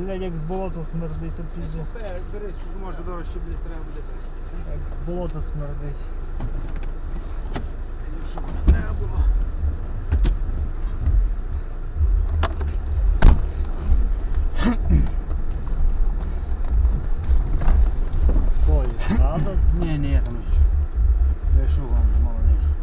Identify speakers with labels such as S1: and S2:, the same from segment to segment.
S1: блядь, як з болота смердить, то пізде.
S2: Бери, може дорожче буде, треба буде.
S1: Як з болота смердить.
S2: Щоб не треба було.
S1: Що є? Назад?
S2: Ні, ні, там нічого. Я йшов вам мало.
S1: Того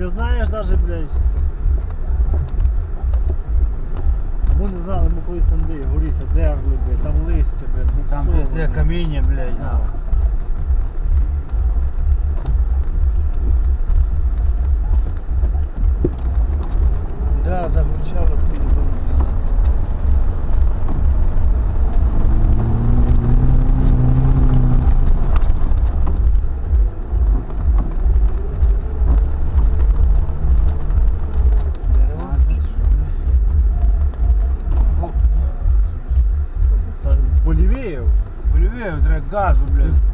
S1: не знаєш даже, блядь. Або не знали, ми колись де, горіся, дерли, блядь, там листя, блядь,
S2: Там
S1: блядь.
S2: каміння, блядь. Нахуй. Болівею треба газу, блядь,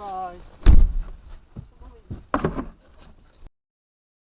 S1: Bye.